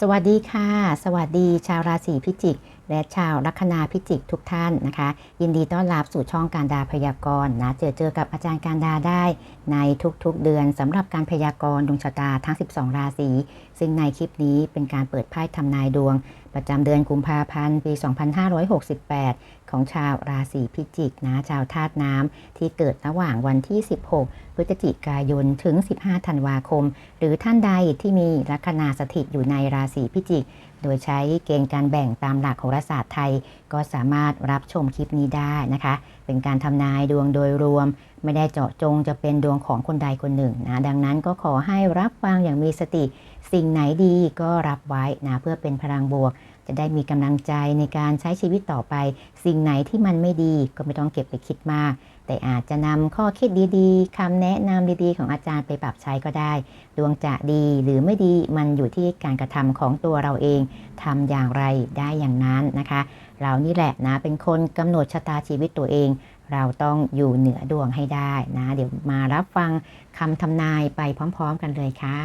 สวัสดีค่ะ สวัสดีชาวราศีพิจิก และชาวลัคนาพิจิกทุกท่านนะคะ ยินดีต้อนรับสู่ช่องการดาพยากรณ์นะเจอเจอกับอาจารย์การดาได้ ในทุกๆเดือนสำหรับการพยากรณ์ดวงชะตาทั้ง 12 ราศีซึ่งในคลิปนี้เป็นการเปิดไพ่ทำนายดวง ประจำเดือนกุมภาพันธ์ปี 2568 ของชาวราศีพิจิกนะชาวธาตุน้ำที่เกิดระหว่างวันที่ 16 พฤศจิกายนถึง 15 ธันวาคม หรือท่านใดที่มีลัคนาสถิตอยู่ในราศีพิจิก โดยใช้เกณฑ์การแบ่งตามหลักโหราศาสตร์ไทย ก็สามารถรับชมคลิปนี้ได้นะคะ เป็นการทำนายดวงโดยรวม ไม่ได้เจาะจงจะเป็นดวงของคนใดคนหนึ่งนะดังนั้นก็ขอให้รับฟังอย่างมีสติ สิ่งไหนดีก็รับไว้นะเพื่อเป็นพลังบวก จะได้มีกำลังใจในการใช้ชีวิตต่อไป สิ่งไหนที่มันไม่ดีก็ไม่ต้องเก็บไปคิดมาก แต่อาจจะนำข้อคิดดีๆคำแนะนำดีๆ ของอาจารย์ไปปรับใช้ก็ได้ ดวงจะดีหรือไม่ดีมันอยู่ที่การกระทำของตัวเราเองทำอย่างไรได้อย่างนั้นนะคะ เรานี่แหละนะเป็นคนกำหนดชะตาชีวิตตัวเองเราต้องอยู่เหนือดวงให้ได้นะ เดี๋ยวมารับฟังคำทำนายไปพร้อม ๆ กันเลยค่ะ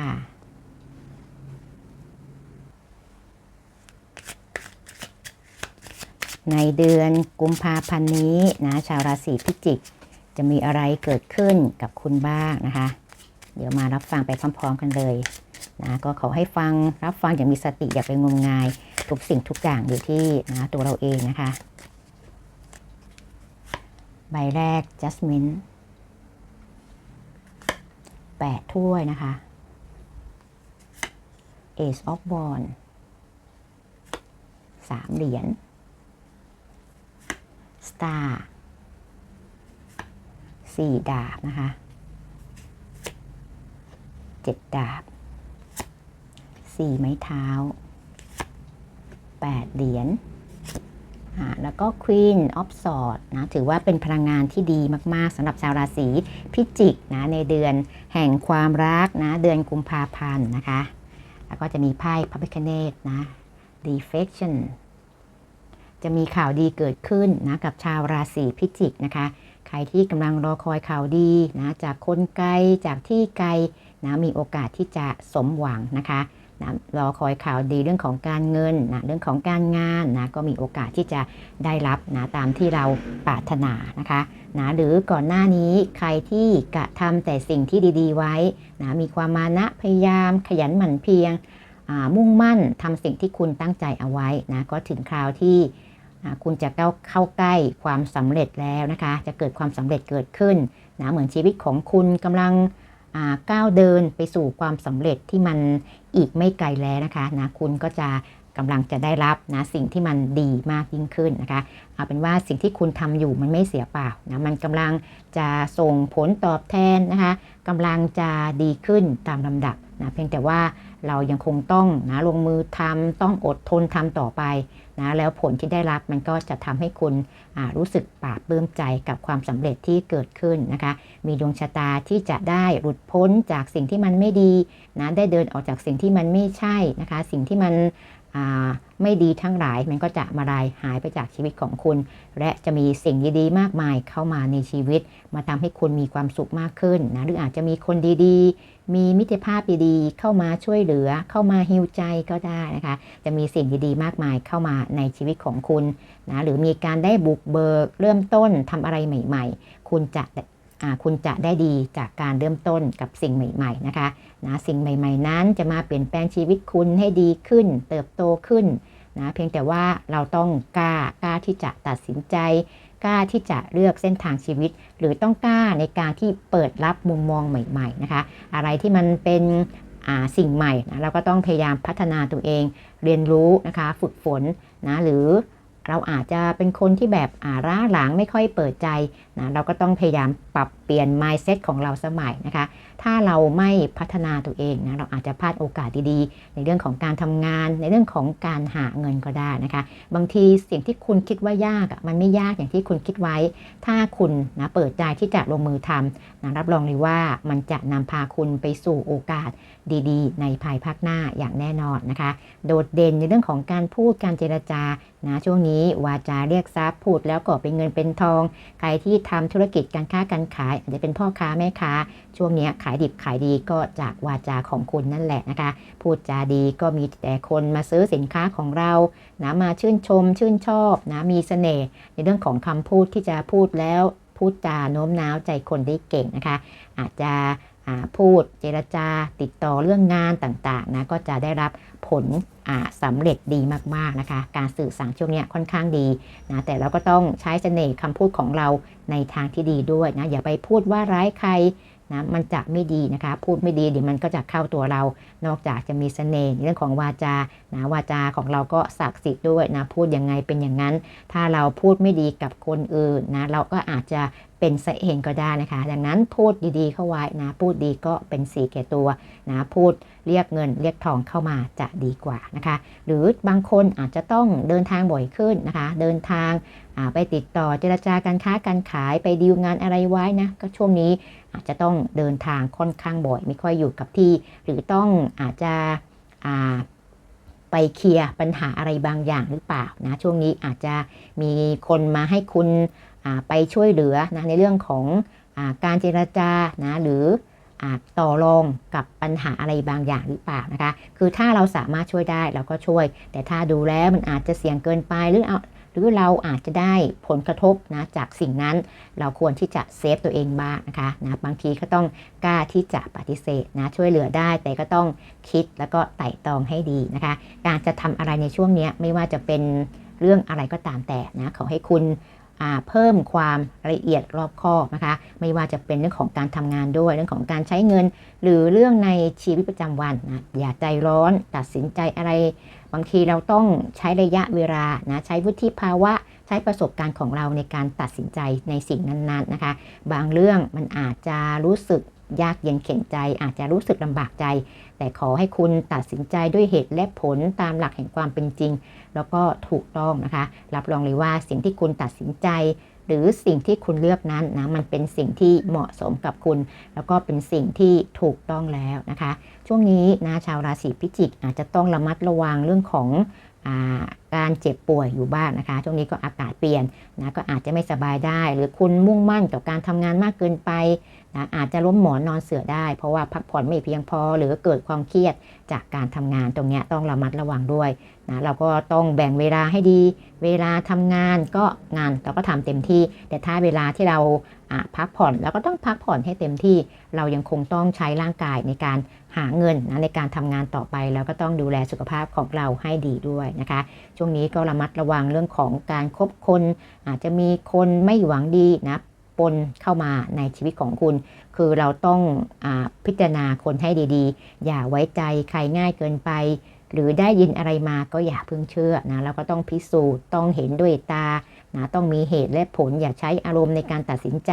ในเดือนกุมภาพันธ์นี้นะชาวราศีพิจิก จะมีอะไรเกิดขึ้นกับคุณบ้างนะคะ เดี๋ยวมารับฟังไปพร้อม ๆ กันเลยนะก็ขอให้ฟังรับฟังอย่างมีสติอย่าไปงมงาย ทุกสิ่งทุกอย่างอยู่ที่นะตัวเราเองนะคะ ใบแรก Jasmine แปดถ้วยนะคะ Ace of w a n d สามเหรียญ Star สี่ดาบนะคะเจ็ดดาบสี่ไม้เท้าแปดเหรียญแล้วก็ Queen of Swords นะถือว่าเป็นพลังงานที่ดีมาก ๆสำหรับชาวราศีพิจิกนะในเดือนแห่งความรักนะเดือนกุมภาพันธ์นะคะ แล้วก็จะมีไพ่พระพิคเนตนะ Defection จะมีข่าวดีเกิดขึ้นนะกับชาวราศีพิจิกนะคะ ใครที่กำลังรอคอยข่าวดีนะจากคนไกลจากที่ไกลนะมีโอกาสที่จะสมหวังนะคะนะรอคอยข่าวดีเรื่องของการเงินนะเรื่องของการงานนะก็มีโอกาสที่จะได้รับนะตามที่เราปรารถนานะคะนะหรือก่อนหน้านี้ใครที่กระทำแต่สิ่งที่ดี ๆ ไว้นะมีความมานะพยายามขยันหมั่นเพียรมุ่งมั่นทำสิ่งที่คุณตั้งใจเอาไว้นะก็ถึงคราวที่ คุณจะเข้าเข้าใกล้ความสำเร็จแล้วนะคะ จะเกิดความสำเร็จเกิดขึ้นนะเหมือนชีวิตของคุณกำลังก้าวเดินไปสู่ความสำเร็จที่มันอีกไม่ไกลแล้วนะคะนะคุณก็จะกำลังจะได้รับนะสิ่งที่มันดีมากยิ่งขึ้นนะคะเอาเป็นว่าสิ่งที่คุณทำอยู่มันไม่เสียเปล่านะมันกำลังจะส่งผลตอบแทนนะคะกำลังจะดีขึ้นตามลำดับนะเพียงแต่ว่าเรายังคงต้องนะลงมือทำต้องอดทนทำต่อไป นะแล้วผลที่ได้รับมันก็จะทำให้คุณรู้สึกปราบปลื้มใจกับความสำเร็จที่เกิดขึ้นนะคะ มีดวงชะตาที่จะได้หลุดพ้นจากสิ่งที่มันไม่ดีนะได้เดินออกจากสิ่งที่มันไม่ใช่นะคะ สิ่งที่มัน ไม่ดีทั้งหลายมันก็จะมาลายหายไปจากชีวิตของคุณ และจะมีสิ่งดีๆ มากมายเข้ามาในชีวิต มาทำให้คุณมีความสุขมากขึ้นนะหรืออาจจะมีคนดีๆ มีมิตรภาพดีๆ เข้ามาช่วยเหลือ เข้ามาฮิวใจก็ได้นะคะจะมีสิ่งดีๆ มากมายเข้ามาในชีวิตของคุณนะหรือมีการได้บุกเบิกเริ่มต้นทำอะไรใหม่ ๆ คุณจะ คุณจะได้ดีจากการเริ่มต้นกับสิ่งใหม่ ๆนะคะนะสิ่งใหม่ ๆ นั้นจะมาเปลี่ยนแปลงชีวิตคุณให้ดีขึ้น เติบโตขึ้นนะเพียงแต่ว่าเราต้องกล้ากล้าที่จะตัดสินใจ กล้าที่จะเลือกเส้นทางชีวิต หรือต้องกล้าในการที่เปิดรับมุมมองใหม่ ๆนะคะ อะไรที่มันเป็นสิ่งใหม่นะเราก็ต้องพยายามพัฒนาตัวเอง เรียนรู้นะคะ ฝึกฝนนะหรือ เราอาจจะเป็นคนที่แบบอาร่าหลังไม่ค่อยเปิดใจนะเราก็ต้องพยายามปรับเปลี่ยน mindset ของเราสมัยนะคะ ถ้าเราไม่พัฒนาตัวเองนะเราอาจจะพลาดโอกาสดีๆ ในเรื่องของการทำงาน ในเรื่องของการหาเงินก็ได้นะคะ บางทีสิ่งที่คุณคิดว่ายากมันไม่ยากอย่างที่คุณคิดไว้ ถ้าคุณนะเปิดใจที่จะลงมือทำนะรับรองเลยว่ามันจะนำพาคุณไปสู่โอกาสดีๆ ในภายภาคหน้าอย่างแน่นอนนะคะ โดดเด่นในเรื่องของการพูดการเจรจานะช่วงนี้วาจาเรียกทรัพย์พูดแล้วก็เป็นเงินเป็นทอง ใครที่ทำธุรกิจการค้าการขาย อาจจะเป็นพ่อค้าแม่ค้า ช่วงนี้ขายดิบขายดีก็จากวาจาของคุณนั่นแหละนะคะ พูดจาดีก็มีแต่คนมาซื้อสินค้าของเรานะมาชื่นชม ชื่นชอบนะมีเสน่ห์ในเรื่องของคำพูดที่จะพูดแล้วพูดจาโน้มน้าวใจคนได้เก่งนะคะ อาจจะพูดเจรจาติดต่อเรื่องงานต่างๆนะก็จะได้รับผลอ่าสำเร็จดีมากๆนะคะ การสื่อสารช่วงนี้ค่อนข้างดีนะแต่เราก็ต้องใช้เสน่ห์คำพูดของเราในทางที่ดีด้วยนะอย่าไปพูดว่าร้ายใครนะมันจะไม่ดีนะคะ พูดไม่ดีเดี๋ยวมันก็จะเข้าตัวเรา นอกจากจะมีเสน่ห์เรื่องของวาจานะวาจาของเราก็ศักดิ์สิทธิ์ด้วยนะพูดยังไงเป็นอย่างนั้น ถ้าเราพูดไม่ดีกับคนอื่นนะเราก็อาจจะเป็นซะเองก็ได้นะคะ ดังนั้นพูดดีๆเข้าไว้นะพูดดีก็เป็นสีแก่ตัวนะพูดเรียกเงินเรียกทองเข้ามาจะดีกว่านะคะ หรือบางคนอาจจะต้องเดินทางบ่อยขึ้นนะคะ เดินทางไปติดต่อเจรจาการค้าการขายไปดีลงานอะไรไว้นะก็ช่วงนี้อาจจะต้องเดินทางค่อนข้างบ่อย ไม่ค่อยอยู่กับที่ หรือต้องอาจจะ ไปเคลียร์ปัญหาอะไรบางอย่างหรือเปล่านะช่วงนี้อาจจะมีคนมาให้คุณไปช่วยเหลือนะในเรื่องของอการเจรจานะหรืออต่อรองกับปัญหาอะไรบางอย่างหรือเปล่านะคะ คือถ้าเราสามารถช่วยได้เราก็ช่วย แต่ถ้าดูแล้วมันอาจจะเสี่ยงเกินไปหรือเอา หรือเราอาจจะได้ผลกระทบนะจากสิ่งนั้น เราควรที่จะเซฟตัวเองบ้างนะคะนะบางทีก็ต้องกล้าที่จะปฏิเสธนะช่วยเหลือได้แต่ก็ต้องคิดแล้วก็ไต่ตองให้ดีนะคะ การจะทำอะไรในช่วงนี้ไม่ว่าจะเป็นเรื่องอะไรก็ตามแต่นะขอให้คุณเพิ่มความละเอียดรอบคอบนะคะ ไม่ว่าจะเป็นเรื่องของการทำงานด้วย เรื่องของการใช้เงิน หรือเรื่องในชีวิตประจำวันนะอย่าใจร้อนตัดสินใจอะไร บางทีเราต้องใช้ระยะเวลานะใช้วุฒิภาวะใช้ประสบการณ์ของเราในการตัดสินใจในสิ่งนั้นๆนะคะ บางเรื่องมันอาจจะรู้สึกยากเย็นเข็นใจ อาจจะรู้สึกลำบากใจ แต่ขอให้คุณตัดสินใจด้วยเหตุและผลตามหลักแห่งความเป็นจริง แล้วก็ถูกต้องนะคะ รับรองเลยว่าสิ่งที่คุณตัดสินใจ หรือสิ่งที่คุณเลือกนั้นนะมันเป็นสิ่งที่เหมาะสมกับคุณ แล้วก็เป็นสิ่งที่ถูกต้องแล้วนะคะ ช่วงนี้นะชาวราศีพิจิกอาจจะต้องระมัดระวังเรื่องของ การเจ็บป่วยอยู่บ้างนะคะ ช่วงนี้ก็อากาศเปลี่ยนนะก็อาจจะไม่สบายได้ หรือคุณมุ่งมั่นกับการทำงานมากเกินไปนะอาจจะล้มหมอนนอนเสือได้ เพราะว่าพักผ่อนไม่เพียงพอ หรือเกิดความเครียดจากการทำงานตรงนี้ต้องระมัดระวังด้วยนะเราก็ต้องแบ่งเวลาให้ดี เวลาทำงานก็งานเราก็ทำเต็มที่ แต่ถ้าเวลาที่เราพักผ่อนเราก็ต้องพักผ่อนให้เต็มที่ เรายังคงต้องใช้ร่างกายในการ หาเงินนะในการทำงานต่อไป แล้วก็ต้องดูแลสุขภาพของเราให้ดีด้วยนะคะ ช่วงนี้ก็ระมัดระวังเรื่องของการคบคน อาจจะมีคนไม่หวังดีนะปนเข้ามาในชีวิตของคุณ คือเราต้องอพิจารณาคนให้ดีๆ อย่าไว้ใจใครง่ายเกินไป หรือได้ยินอะไรมาก็อย่าเพิ่งเชื่อนะเราก็ต้องพิสูจน์ต้องเห็นด้วยตา นะต้องมีเหตุและผลอย่าใช้อารมณ์ในการตัดสินใจ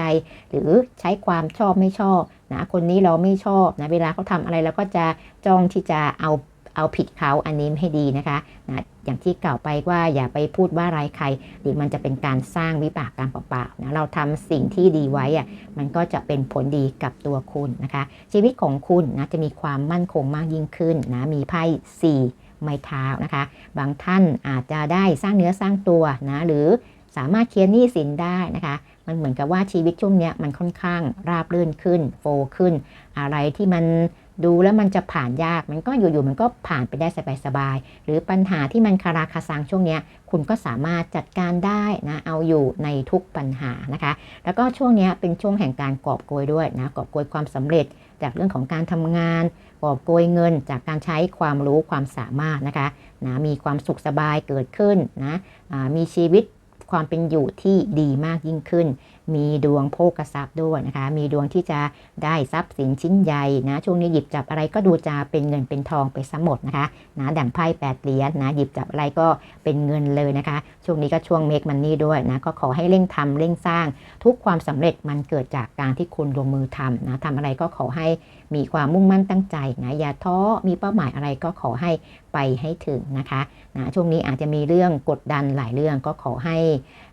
หรือใช้ความชอบไม่ชอบนะคนนี้เราไม่ชอบนะเวลาเขาทำอะไรเราก็จะจ้องที่จะเอาเอาผิดเขาอันนี้ให้ดีนะคะนะอย่างที่กล่าวไปว่าอย่าไปพูดว่าร้ายใครดีมันจะเป็นการสร้างวิบากกรรมเปล่าๆนะเราทำสิ่งที่ดีไว้อะมันก็จะเป็นผลดีกับตัวคุณนะคะ ชีวิตของคุณนะจะมีความมั่นคงมากยิ่งขึ้นนะมีไพ่สี่ไม้เท้านะคะ บางท่านอาจจะได้สร้างเนื้อสร้างตัวนะหรือ สามารถเคลียร์หนี้สินได้นะคะ มันเหมือนกับว่าชีวิตช่วงนี้มันค่อนข้างราบรื่นขึ้น โฟขึ้น อะไรที่มันดูแล้วมันจะผ่านยาก มันก็อยู่ๆมันก็ผ่านไปได้สบายๆหรือปัญหาที่มันคาราคาซังช่วงนี้คุณก็สามารถจัดการได้นะเอาอยู่ในทุกปัญหานะคะ แล้วก็ช่วงนี้เป็นช่วงแห่งการกอบโกยด้วยนะกอบโกยความสำเร็จจากเรื่องของการทำงานกอบโกยเงินจากการใช้ความรู้ความสามารถนะคะนะมีความสุขสบายเกิดขึ้นนะมีชีวิต ความเป็นอยู่ที่ดีมากยิ่งขึ้น มีดวงโภกทรัพย์ด้วยนะคะ มีดวงที่จะได้ทรัพย์สินชิ้นใหญ่นะ ช่วงนี้หยิบจับอะไรก็ดูจะเป็นเงินเป็นทองไปซะหมดนะคะนะดั่งไพ่แปดเหรียญนะ หยิบจับอะไรก็เป็นเงินเลยนะคะ ช่วงนี้ก็ช่วงเมกมันนี่ด้วยนะ ก็ขอให้เร่งทำเร่งสร้าง ทุกความสำเร็จมันเกิดจากการที่คุณลงมือทำนะทำอะไรก็ขอให้มีความมุ่งมั่นตั้งใจนะ อย่าท้อ มีเป้าหมายอะไรก็ขอให้ไปให้ถึงนะคะนะช่วงนี้อาจจะมีเรื่องกดดันหลายเรื่องก็ขอให้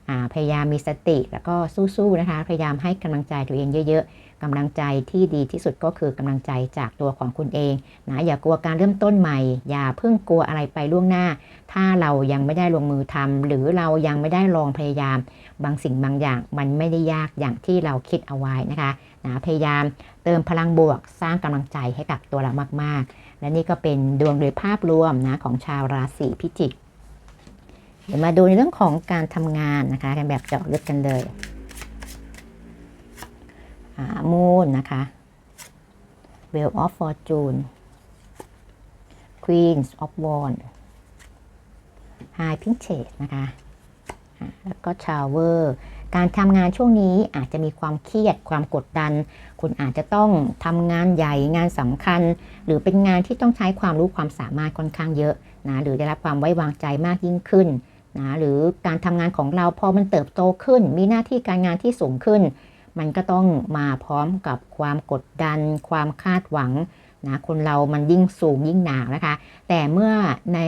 อ่าพยายามมีสติแล้วก็สู้ๆนะคะ พยายามให้กำลังใจตัวเองเยอะ ๆกำลังใจที่ดีที่สุดก็คือกำลังใจจากตัวของคุณเองนะอย่ากลัวการเริ่มต้นใหม่ อย่าเพิ่งกลัวอะไรไปล่วงหน้า ถ้าเรายังไม่ได้ลงมือทำหรือเรายังไม่ได้ลองพยายาม บางสิ่งบางอย่างมันไม่ได้ยากอย่างที่เราคิดเอาไว้นะคะนะพยายามเติมพลังบวกสร้างกำลังใจให้กับตัวเรามาก ๆ และนี่ก็เป็นดวงโดยภาพรวมนะของชาวราศีพิจิกเดี๋ยวมาดูในเรื่องของการทำงานนะคะกันแบบเจาะลึกกันเลย มูนนะคะ Wheel of Fortune Queens of Wands High p i n c h e s นะคะแล้วก็ Tower การทำงานช่วงนี้อาจจะมีความเครียดความกดดัน คุณอาจจะต้องทำงานใหญ่งานสำคัญ หรือเป็นงานที่ต้องใช้ความรู้ความสามารถค่อนข้างเยอะนะหรือได้รับความไว้วางใจมากยิ่งขึ้นนะหรือการทำงานของเราพอมันเติบโตขึ้น มีหน้าที่การงานที่สูงขึ้น มันก็ต้องมาพร้อมกับความกดดัน ความคาดหวังนะคนเรามันยิ่งสูงยิ่งหนานะคะ แต่เมื่อใน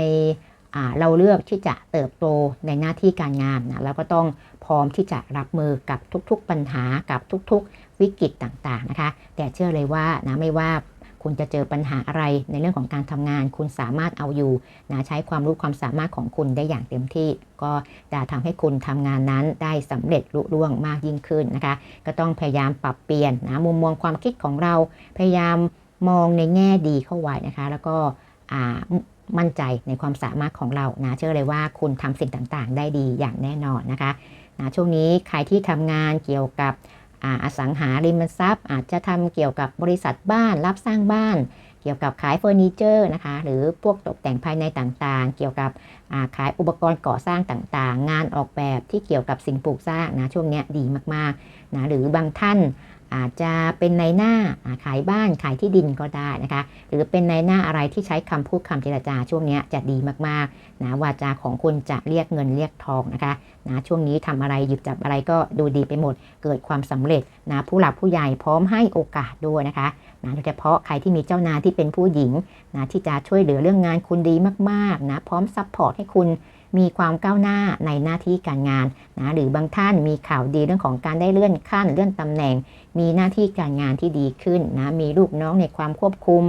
อเราเลือกที่จะเติบโตในหน้าที่การงานนะเราก็ต้องพร้อมที่จะรับมือกับทุกๆปัญหากับทุกๆวิกฤตต่างๆนะคะ แต่เชื่อเลยว่านะไม่ว่า คุณจะเจอปัญหาอะไรในเรื่องของการทำงาน คุณสามารถเอาอยู่นะใช้ความรู้ความสามารถของคุณได้อย่างเต็มที่ ก็จะทำให้คุณทำงานนั้นได้สำเร็จลุล่วงมากยิ่งขึ้นนะคะ ก็ต้องพยายามปรับเปลี่ยนนะมุมมองความคิดของเรา พยายามมองในแง่ดีเข้าไว้นะคะ แล้วก็อ่ามั่นใจในความสามารถของเรานะเชื่อเลยว่าคุณทำสิ่งต่างๆ ได้ดีอย่างแน่นอนนะคะนะช่วงนี้ใครที่ทำงานเกี่ยวกับ อสังหาริมทรัพย์ อาจจะทำเกี่ยวกับบริษัทบ้าน รับสร้างบ้าน เกี่ยวกับขายเฟอร์นิเจอร์นะคะ หรือพวกตกแต่งภายในต่างๆ เกี่ยวกับขายอุปกรณ์ก่อสร้างต่างๆ งานออกแบบที่เกี่ยวกับสิ่งปลูกสร้างนะช่วงนี้ดีมากๆนะหรือบางท่าน อาจจะเป็นในหน้าขายบ้านขายที่ดินก็ได้นะคะ หรือเป็นในหน้าอะไรที่ใช้คำพูดคำเจรจาช่วงนี้จะดีมากๆนะวาจาของคุณจะเรียกเงินเรียกทองนะคะนะช่วงนี้ทำอะไรหยิบจับอะไรก็ดูดีไปหมด เกิดความสำเร็จนะผู้หลักผู้ใหญ่พร้อมให้โอกาสด้วยนะคะนะโดยเฉพาะใครที่มีเจ้านายที่เป็นผู้หญิงนะที่จะช่วยเหลือเรื่องงานคุณดีมากๆนะพร้อมซัพพอร์ตให้คุณ มีความก้าวหน้าในหน้าที่การงานนะหรือบางท่านมีข่าวดีเรื่องของการได้เลื่อนขั้นเลื่อนตำแหน่ง มีหน้าที่การงานที่ดีขึ้นนะมีลูกน้องในความควบคุม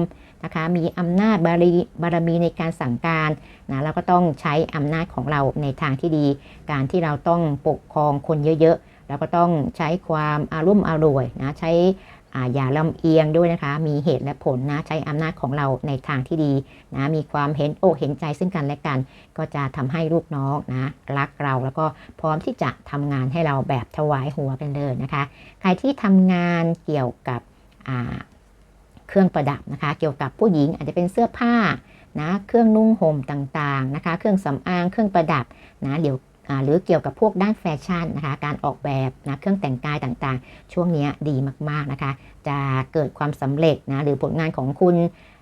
นะคะมีอำนาจบารีบารมีในการสั่งการนะเราก็ต้องใช้อำนาจของเราในทางที่ดี การที่เราต้องปกครองคนเยอะๆเราก็ต้องใช้ความอารมณ์อร่วยนะใช้ อย่าลำเอียงด้วยนะคะ มีเหตุและผลนะ ใช้อำนาจของเราในทางที่ดีนะ มีความเห็นอกเห็นใจซึ่งกันและกัน ก็จะทำให้ลูกน้องนะรักเราแล้วก็พร้อมที่จะทำงานให้เราแบบถวายหัวกันเลยนะคะ ใครที่ทำงานเกี่ยวกับเครื่องประดับนะคะ เกี่ยวกับผู้หญิงอาจจะเป็นเสื้อผ้านะ เครื่องนุ่งห่มต่างๆนะคะ เครื่องสำอาง เครื่องประดับนะ เดี๋ยว หรือเกี่ยวกับพวกด้านแฟชั่นนะคะ การออกแบบนะเครื่องแต่งกายต่างๆ ช่วงนี้ดีมากๆนะคะ จะเกิดความสำเร็จนะหรือผลงานของคุณ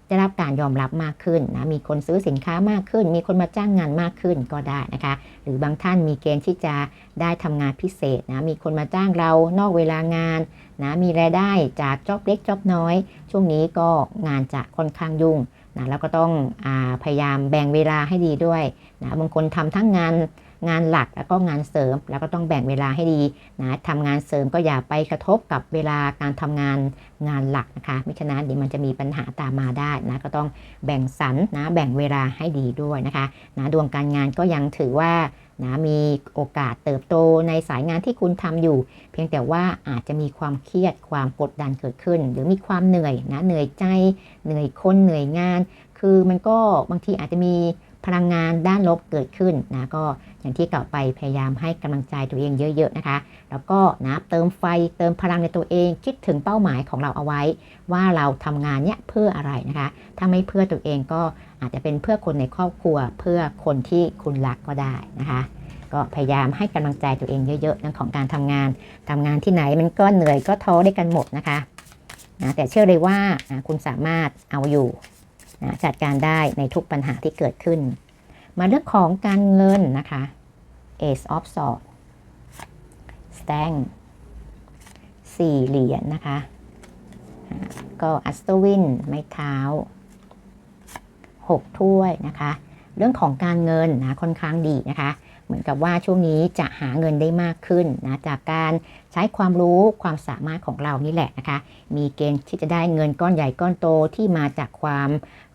ได้รับการยอมรับมากขึ้นนะมีคนซื้อสินค้ามากขึ้น มีคนมาจ้างงานมากขึ้นก็ได้นะคะ หรือบางท่านมีเกณฑ์ที่จะได้ทำงานพิเศษนะมีคนมาจ้างเรานอกเวลางานนะมีรายได้จากจ็อบเล็กจ็อบน้อย ช่วงนี้ก็งานจะค่อนข้างยุ่งนะแล้วก็ต้องอพยายามแบ่งเวลาให้ดีด้วยนะบางคนทำทั้งงาน งานหลักแล้วก็งานเสริม แล้วก็ต้องแบ่งเวลาให้ดีนะทำงานเสริมก็อย่าไปกระทบกับเวลาการทำงานงานหลักนะคะม่ฉะนั้นเดี๋ยวมันจะมีปัญหาตามมาได้นะก็ต้องแบ่งสรรนะแบ่งเวลาให้ดีด้วยนะคะนะดวงการงานก็ยังถือว่านะมีโอกาสเติบโตในสายงานที่คุณทำอยู่ เพียงแต่ว่าอาจจะมีความเครียดความกดดันเกิดขึ้น หรือมีความเหนื่อยนะเหนื่อยใจเหนื่อยคนเหนื่อยงาน คือมันก็บางทีอาจจะมี พลังงานด้านลบเกิดขึ้นนะก็อย่างที่กล่าวไปพยายามให้กำลังใจตัวเองเยอะๆนะคะ แล้วก็นะเติมไฟเติมพลังในตัวเอง คิดถึงเป้าหมายของเราเอาไว้ ว่าเราทำงานเนี้ยเพื่ออะไรนะคะ ถ้าไม่เพื่อตัวเองก็อาจจะเป็นเพื่อคนในครอบครัว เพื่อคนที่คุณรักก็ได้นะคะก็พยายามให้กำลังใจตัวเองเยอะๆเรื่องของการทำงานทำงานที่ไหนมันก็เหนื่อยก็ท้อได้กันหมดนะคะนะแต่เชื่อเลยว่านะคุณสามารถเอาอยู่ นะจัดการได้ในทุกปัญหาที่เกิดขึ้น มาเรื่องของการเงินนะคะ Ace of Swords Stand สี่เหรียญนะคะ ก็อัสตวิน ไม้เท้าหกถ้วยนะคะ เรื่องของการเงินนะค่อนข้างดีนะคะ เหมือนกับว่าช่วงนี้จะหาเงินได้มากขึ้นนะจากการใช้ความรู้ความสามารถของเรานี่แหละนะคะ มีเกณฑ์ที่จะได้เงินก้อนใหญ่ก้อนโตที่มาจากความ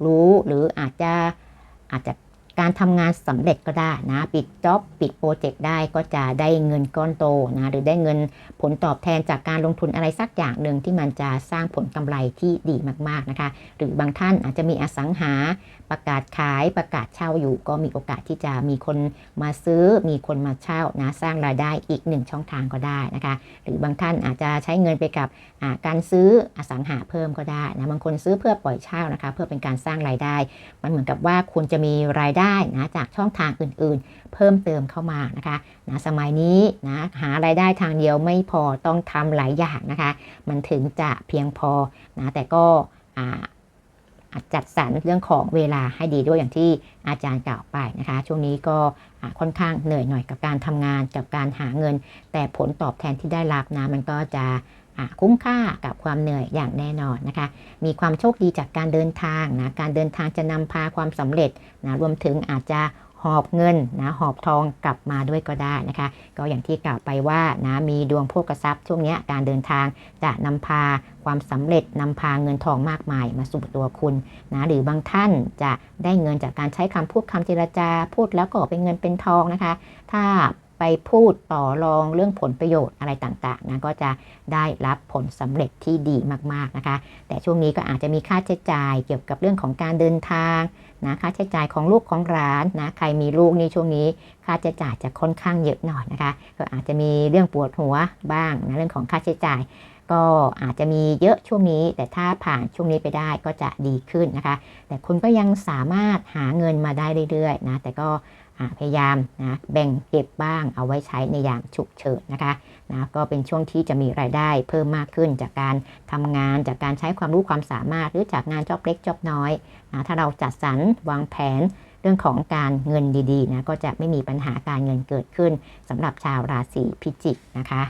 รู้หรืออาจจะอาจจะ การทำงานสำเร็จก็ได้นะปิดจ็อบปิดโปรเจกต์ได้ก็จะได้เงินก้อนโตนะหรือได้เงินผลตอบแทนจากการลงทุนอะไรสักอย่างหนึ่งที่มันจะสร้างผลกำไรที่ดีมากๆนะคะ หรือบางท่านอาจจะมีอสังหาประกาศขายประกาศเช่าอยู่ ก็มีโอกาสที่จะมีคนมาซื้อมีคนมาเช่านะสร้างรายได้อีกหนึ่งช่องทางก็ได้นะคะ หรือบางท่านอาจจะใช้เงินไปกับการซื้ออสังหาเพิ่มก็ได้นะบางคนซื้อเพื่อปล่อยเช่านะคะ เพื่อเป็นการสร้างรายได้ มันเหมือนกับว่าคุณจะมีรายได้ได้นะจากช่องทางอื่นๆ เพิ่มเติมเข้ามานะคะนะสมัยนี้นะหารายได้ทางเดียวไม่พอต้องทำหลายอย่างนะคะ มันถึงจะเพียงพอนะแต่ก็จัดสรรเรื่องของเวลาให้ดีด้วยอย่างที่อาจารย์กล่าวไปนะคะ ช่วงนี้ก็ค่อนข้างเหนื่อยหน่อยกับการทำงานกับการหาเงิน แต่ผลตอบแทนที่ได้รับนะมันก็จะ คุ้มค่ากับความเหนื่อยอย่างแน่นอนนะคะ มีความโชคดีจากการเดินทางนะ การเดินทางจะนำพาความสำเร็จนะรวมถึงอาจจะหอบเงินนะหอบทองกลับมาด้วยก็ได้นะคะ ก็อย่างที่กล่าวไปว่านะมีดวงโภกทรัพย์ช่วงนี้การเดินทางจะนำพาความสำเร็จนำพาเงินทองมากมายมาสู่ตัวคุณนะหรือบางท่านจะได้เงินจากการใช้คำพูดคำเจรจาพูดแล้วก็เป็นเงินเป็นทองนะคะ ถ้า ไปพูดต่อรองเรื่องผลประโยชน์อะไรต่างๆนะก็จะได้รับผลสำเร็จที่ดีมากๆนะคะ แต่ช่วงนี้ก็อาจจะมีค่าใช้จ่ายเกี่ยวกับเรื่องของการเดินทางนะค่าใช้จ่ายของลูกของร้านนะใครมีลูกนี่ช่วงนี้ ค่าใช้จ่ายจะค่อนข้างเยอะหน่อยนะคะ ก็อาจจะมีเรื่องปวดหัวบ้างนะเรื่องของค่าใช้จ่ายก็อาจจะมีเยอะช่วงนี้ แต่ถ้าผ่านช่วงนี้ไปได้ก็จะดีขึ้นนะคะ แต่คุณก็ยังสามารถหาเงินมาได้เรื่อยๆนะแต่ก็ พยายามนะแบ่งเก็บบ้างเอาไว้ใช้ในยามฉุกเฉินนะคะนะก็เป็นช่วงที่จะมีรายได้เพิ่มมากขึ้นจากการทำงานจากการใช้ความรู้ความสามารถ หรือจากงานจอบเล็กจอบน้อยนะถ้าเราจัดสรรวางแผนเรื่องของการเงินดีๆนะก็จะไม่มีปัญหาการเงินเกิดขึ้นสำหรับชาวราศีพิจิกนะคะ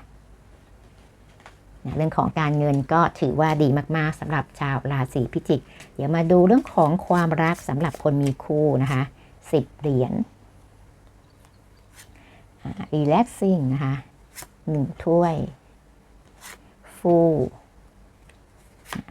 เรื่องของการเงินก็ถือว่าดีมากๆสำหรับชาวราศีพิจิก เดี๋ยวมาดูเรื่องของความรักสำหรับคนมีคู่นะคะ10เหรียญ relaxing นะคะหนึ่งถ้วย ฟู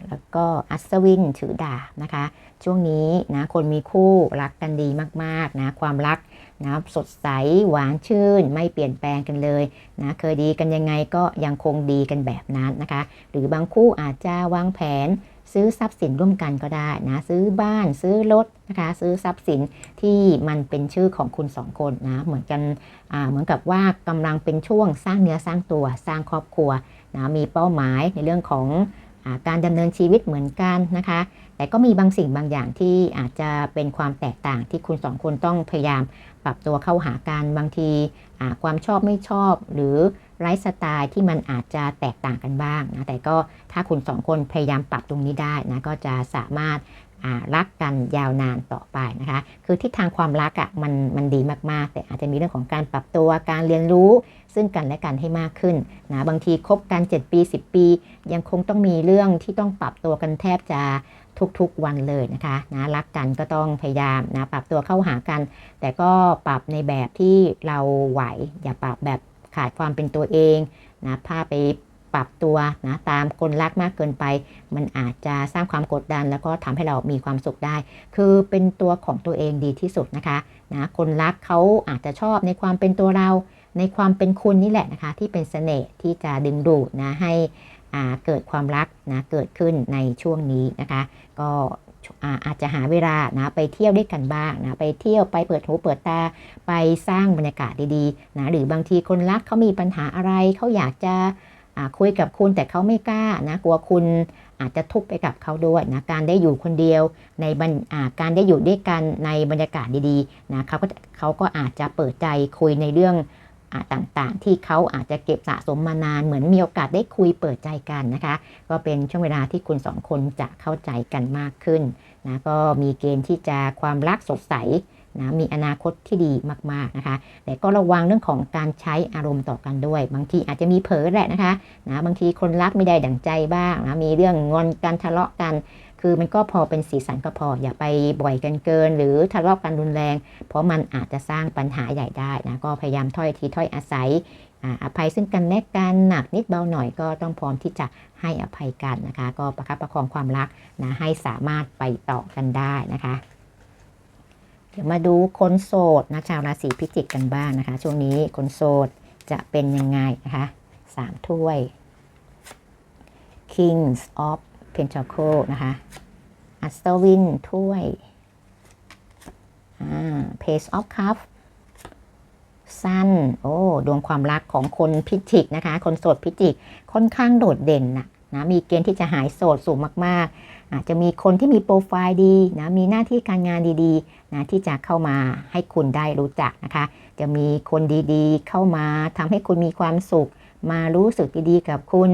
แล้วก็อัศวินถือดาบนะคะ ช่วงนี้นะคนมีคู่รักกันดีมากๆนะความรักนะสดใสหวานชื่น ไม่เปลี่ยนแปลงกันเลยนะเคยดีกันยังไงก็ยังคงดีกันแบบนั้นนะคะ หรือบางคู่อาจจะวางแผน ซื้อทรัพย์สินร่วมกันก็ได้นะ ซื้อบ้านซื้อรถนะคะ ซื้อทรัพย์สินที่มันเป็นชื่อของคุณสองคนนะ เหมือนกันเหมือนกับว่ากำลังเป็นช่วงสร้างเนื้อสร้างตัวสร้างครอบครัวนะมีเป้าหมายในเรื่องของอการดำเนินชีวิตเหมือนกันนะคะ แต่ก็มีบางสิ่งบางอย่างที่อาจจะเป็นความแตกต่างที่คุณสองคนต้องพยายามปรับตัวเข้าหากันบางทีความชอบไม่ชอบหรือ ไลฟ์สไตล์ที่มันอาจจะแตกต่างกันบ้างนะแต่ก็ถ้าคุณสองคนพยายามปรับตรงนี้ได้นะก็จะสามารถรักกันยาวนานต่อไปนะคะ คือทิศทางความรักอะ่ะมันมันดีมากๆ แต่อาจจะมีเรื่องของการปรับตัวการเรียนรู้ ซึ่งกันและกันให้มากขึ้นนะบางทีคบกัน 7 ปี 10 ปี ยังคงต้องมีเรื่องที่ต้องปรับตัวกันแทบจะทุกๆวันเลยนะคะนะรักกันก็ต้องพยายามนะปรับตัวเข้าหากัน แต่ก็ปรับในแบบที่เราไหว อย่าปรับแบบ ขาดความเป็นตัวเองนะพาไปปรับตัวนะตามคนรักมากเกินไป มันอาจจะสร้างความกดดัน แล้วก็ทำให้เรามีความสุขได้ คือเป็นตัวของตัวเองดีที่สุดนะคะนะคนรักเขาอาจจะชอบในความเป็นตัวเรา ในความเป็นคุณนี่แหละนะคะ ที่เป็นเสน่ห์ที่จะดึงดูดนะให้เกิดความรักนะเกิดขึ้นในช่วงนี้นะคะ ก็ อาจจะหาเวลานะไปเที่ยวด้วยกันบ้างนะไปเที่ยวไปเปิดหูเปิดตาไปสร้างบรรยากาศดีๆนะหรือบางทีคนรักเขามีปัญหาอะไรเขาอยากจะคุยกับคุณแต่เขาไม่กล้านะกลัวคุณอาจจะทุกข์ไปกับเขาด้วยนะการได้อยู่คนเดียวในการได้อยู่ด้วยกันในบรรยากาศดีๆนะเขาก็เขาก็อาจจะเปิดใจคุยในเรื่อง ต่างๆ ที่เขาอาจจะเก็บสะสมมานาน เหมือนมีโอกาสได้คุยเปิดใจกันนะคะ ก็เป็นช่วงเวลาที่คุณสองคนจะเข้าใจกันมากขึ้นนะก็มีเกณฑ์ที่จะความรักสดใสนะมีอนาคตที่ดีมาก ๆ นะคะ แต่ก็ระวังเรื่องของการใช้อารมณ์ต่อกันด้วย บางทีอาจจะมีเผลอแหละนะคะนะบางทีคนรักไม่ได้ดั่งใจบ้างนะมีเรื่องงอนกันทะเลาะกัน คือมันก็พอเป็นสีสันก็พอ อย่าไปบ่อยกันเกิน หรือทะเลาะกันรุนแรง เพราะมันอาจจะสร้างปัญหาใหญ่ได้นะก็พยายามถ้อยทีถ้อยอาศัยออภัยซึ่งกันและกันหนักนิดเบาหน่อยก็ต้องพร้อมที่จะให้อภัยกันนะคะ ก็ประคับประคองความรักนะให้สามารถไปต่อกันได้นะคะ เดี๋ยวมาดูคนโสดนะชาวราศีพิจิกกันบ้างนะคะ ช่วงนี้คนโสดจะเป็นยังไงนะคะสามถ้วย Kings of Pentacle นะคะอัศวิน ถ้วยอ่า Page of Cups สั้น โอ้ ดวงความรักของคนพิจิกนะคะ คนโสดพิจิก ค่อนข้างโดดเด่นนะนะ มีเกณฑ์ที่จะหายโสดสูงมาก ๆ อาจจะมีคนที่มีโปรไฟล์ดีนะ มีหน้าที่การงานดีๆนะที่จะเข้ามาให้คุณได้รู้จักนะคะ จะมีคนดีๆ เข้ามาทำให้คุณมีความสุข มารู้สึกดีๆ กับคุณ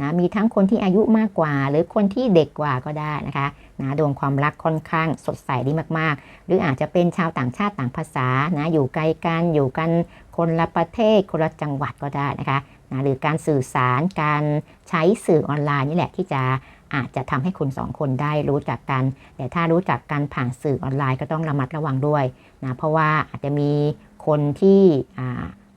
นะมีทั้งคนที่อายุมากกว่า หรือคนที่เด็กกว่าก็ได้นะคะนะดวงความรักค่อนข้างสดใสดีมากๆ หรืออาจจะเป็นชาวต่างชาติต่างภาษานะอยู่ไกลกันอยู่กันคนละประเทศคนละจังหวัดก็ได้นะคะนะหรือการสื่อสารการใช้สื่อออนไลน์นี่แหละที่จะอาจจะทำให้คุณสองคนได้รู้จักกัน แต่ถ้ารู้จักกันผ่านสื่อออนไลน์ก็ต้องระมัดระวังด้วยนะเพราะว่าอาจจะมีคนที่อ่า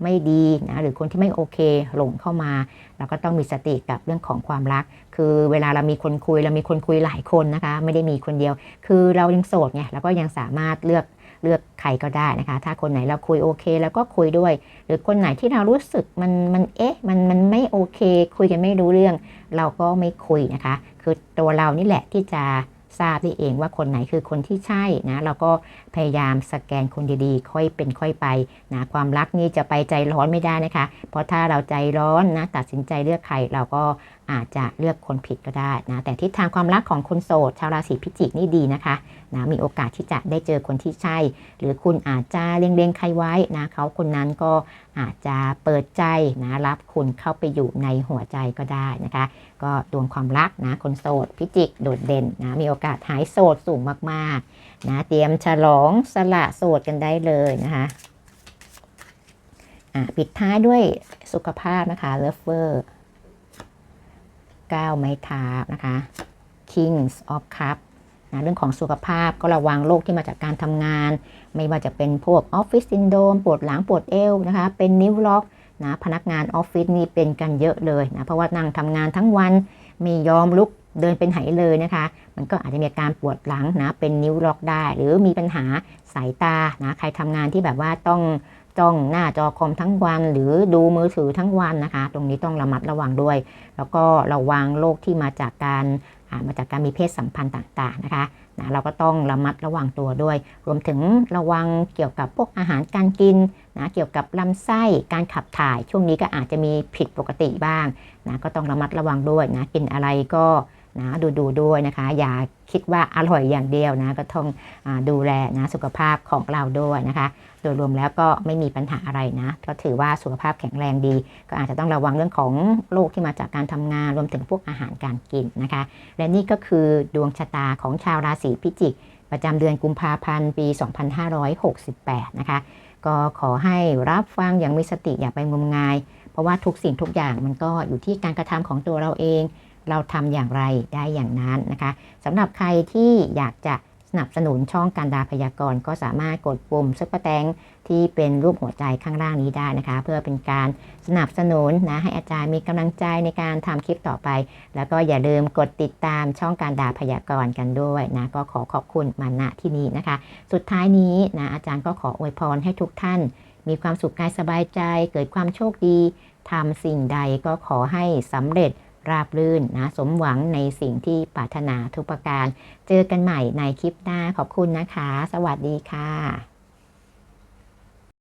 ไม่ดีนะหรือคนที่ไม่โอเคหลงเข้ามาเราก็ต้องมีสติกับเรื่องของความรัก คือเวลาเรามีคนคุยเรามีคนคุยหลายคนนะคะ ไม่ได้มีคนเดียว คือเรายังโสดไงเราก็ยังสามารถเลือกเลือกใครก็ได้นะคะ ถ้าคนไหนเราคุยโอเคแล้วก็คุยด้วย หรือคนไหนที่เรารู้สึกมันมันเอ๊ะมันมันไม่โอเค คุยกันไม่รู้เรื่อง เราก็ไม่คุยนะคะ คือตัวเรานี่แหละที่จะ ทราบได้เองว่าคนไหนคือคนที่ใช่นะเราก็พยายามสแกนคนดีๆ ค่อยเป็นค่อยไปนะความรักนี่จะไปใจร้อนไม่ได้นะคะ เพราะถ้าเราใจร้อนนะตัดสินใจเลือกใครเราก็ อาจจะเลือกคนผิดก็ได้นะแต่ทิศทางความรักของคนโสดชาวราศีพิจิกนี่ดีนะคะนะมีโอกาสที่จะได้เจอคนที่ใช่ หรือคุณอาจจะเล็งๆใครไว้นะเขาคนนั้นก็อาจจะเปิดใจนะรับคุณเข้าไปอยู่ในหัวใจก็ได้นะคะ ก็ดวงความรักนะคนโสดพิจิกโดดเด่นนะมีโอกาสหายโสดสูงมากๆนะเตรียมฉลองสละโสดกันได้เลยนะคะปิดท้ายด้วยสุขภาพนะคะเลฟเวอร์ 9 ไม้เท้านะคะ Kings of Cup นะเรื่องของสุขภาพก็ระวังโรคที่มาจากการทำงาน ไม่ว่าจะเป็นพวกออฟฟิศซินโดมปวดหลังปวดเอวนะคะ เป็นนิ้วล็อกนะพนักงานออฟฟิศนี่เป็นกันเยอะเลยนะเพราะว่านั่งทำงานทั้งวันไม่ยอมลุกเดินเป็นไหเลยนะคะ มันก็อาจจะมีอาการปวดหลังนะเป็นนิ้วล็อกได้ หรือมีปัญหาสายตานะใครทำงานที่แบบว่าต้อง จ้องหน้าจอคอมทั้งวัน หรือดูมือถือทั้งวันนะคะ ตรงนี้ต้องระมัดระวังด้วย แล้วก็ระวังโรคที่มาจากการมาจากการมีเพศสัมพันธ์ต่างๆนะคะนะเราก็ต้องระมัดระวังตัวด้วย รวมถึงระวังเกี่ยวกับพวกอาหารการกินนะเกี่ยวกับลำไส้การขับถ่าย ช่วงนี้ก็อาจจะมีผิดปกติบ้างนะก็ต้องระมัดระวังด้วยนะกินอะไรก็ นะดูดูด้วยนะคะ อย่าคิดว่าอร่อยอย่างเดียวนะ ก็ต้องอดูแลนะสุขภาพของเราด้วยนะคะ โดยรวมแล้วก็ไม่มีปัญหาอะไรนะ ก็ถือว่าสุขภาพแข็งแรงดี ก็อาจจะต้องระวังเรื่องของโรคที่มาจากการทำงานรวมถึงพวกอาหารการกินนะคะ และนี่ก็คือดวงชะตาของชาวราศีพิจิก ประจำเดือนกุมภาพันธ์ปี 2568 นะคะ ก็ขอให้รับฟังอย่างมีสติอย่าไปงมงาย เพราะว่าทุกสิ่งทุกอย่างมันก็อยู่ที่การกระทำของตัวเราเอง เราทำอย่างไรได้อย่างนั้นนะคะสำหรับใครที่อยากจะสนับสนุนช่องการดาพยากรณ์ก็สามารถกดปุ่มซุปเปอร์แตงที่เป็นรูปหัวใจข้างล่างนี้ได้นะคะ เพื่อเป็นการสนับสนุนนะให้อาจารย์มีกำลังใจในการทำคลิปต่อไป แล้วก็อย่าลืมกดติดตามช่องการดาพยากรณ์กันด้วยนะก็ขอขอบคุณมาณที่นี้นะคะ สุดท้ายนี้นะอาจารย์ก็ขออวยพรให้ทุกท่าน มีความสุขกายสบายใจ เกิดความโชคดีทำสิ่งใดก็ขอให้สำเร็จ ราบรื่นนะสมหวังในสิ่งที่ปรารถนาทุกประการ เจอกันใหม่ในคลิปหน้าขอบคุณนะคะ สวัสดีค่ะ